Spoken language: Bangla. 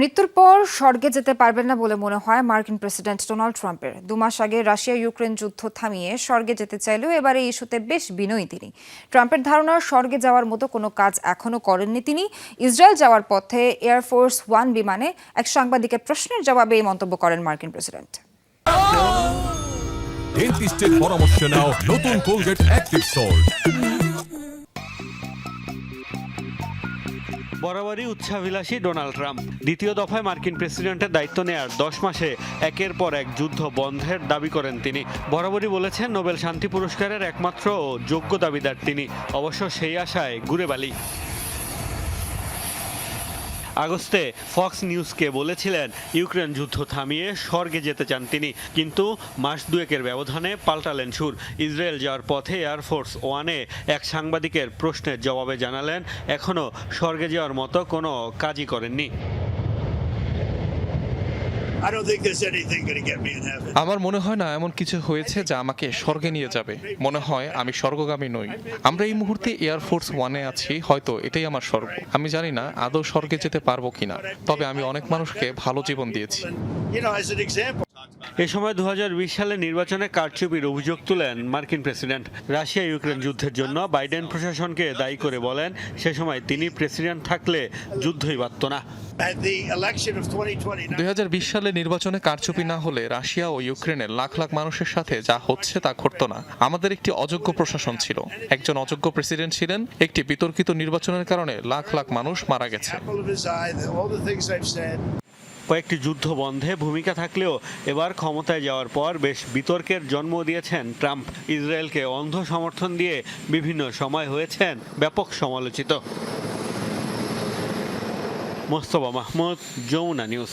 মৃত্যুর পর স্বর্গে যেতে পারবেন না বলে মনে হয় মার্কিন প্রেসিডেন্ট ডোনাল্ড ট্রাম্পের। দু মাস আগে রাশিয়া ইউক্রেন যুদ্ধ থামিয়ে স্বর্গে যেতে চাইলেও এবারে এই ইস্যুতে বেশ বিনয়ী তিনি। ট্রাম্পের ধারণা, স্বর্গে যাওয়ার মতো কোনো কাজ এখনও করেননি তিনি। ইসরায়েল যাওয়ার পথে এয়ারফোর্স ওয়ান বিমানে এক সাংবাদিকের প্রশ্নের জবাবে এই মন্তব্য করেন মার্কিন প্রেসিডেন্ট। ডেন্টিস্টের পরামর্শ নাও নতুন কোলগেট অ্যাক্টিভ সল্ট বরাবরই উচ্চাভিলাষী ডোনাল্ড ট্রাম্প। দ্বিতীয় দফায় মার্কিন প্রেসিডেন্টের দায়িত্ব নেয়ার দশ মাসে একের পর এক যুদ্ধ বন্ধের দাবি করেন তিনি। বরাবরই বলেছেন, নোবেল শান্তি পুরস্কারের একমাত্র যোগ্য দাবিদার তিনি। অবশ্য সেই আশায় ঘুরে বালি। আগস্টে ফক্স নিউজকে বলেছিলেন, ইউক্রেন যুদ্ধ থামিয়ে স্বর্গে যেতে চান তিনি, কিন্তু মাস দুয়েকের ব্যবধানে পাল্টালেন সুর। ইসরায়েল যাওয়ার পথে এয়ারফোর্স ওয়ানে এক সাংবাদিকের প্রশ্নের জবাবে জানালেন এখনও স্বর্গে যাওয়ার মতো কোনো কাজই করেননি। আমার মনে হয় না এমন কিছু হয়েছে যা আমাকে স্বর্গে নিয়ে যাবে। মনে হয় আমি স্বর্গগামী নই। আমরা এই মুহূর্তে এয়ার ফোর্স ওয়ানে আছি হয়তো এটাই আমার স্বর্গ। আমি জানি না আদৌ স্বর্গে যেতে পারব কিনা তবে আমি অনেক মানুষকে ভালো জীবন দিয়েছি। এ সময় দু হাজার বিশ সালে নির্বাচনে কারচুপির অভিযোগ তুলেন মার্কিন প্রেসিডেন্ট। রাশিয়া ইউক্রেন যুদ্ধের জন্য বাইডেন প্রশাসনকে দায়ী করে বলেন সে সময় তিনি প্রেসিডেন্ট থাকলে যুদ্ধই বাড়ত না। At the election of 2020, দুই সালে নির্বাচনে কারচুপি না হলে রাশিয়া ও ইউক্রেনের লাখ লাখ মানুষের সাথে যা হচ্ছে তা ঘটতো না। আমাদের একটি অযোগ্য প্রশাসন ছিল। একজন অযোগ্য প্রেসিডেন্ট ছিলেন একটি বিতর্কিত নির্বাচনের কারণে লাখ লাখ মানুষ মারা গেছে। কয়েকটি যুদ্ধ বন্ধে ভূমিকা থাকলেও এবার ক্ষমতায় যাওয়ার পর বেশ বিতর্কের জন্ম দিয়েছেন ট্রাম্প। ইসরায়েলকে অন্ধ সমর্থন দিয়ে বিভিন্ন সময় হয়েছেন ব্যাপক সমালোচিত। মোস্তফা মাহমুদ, যমুনা নিউজ।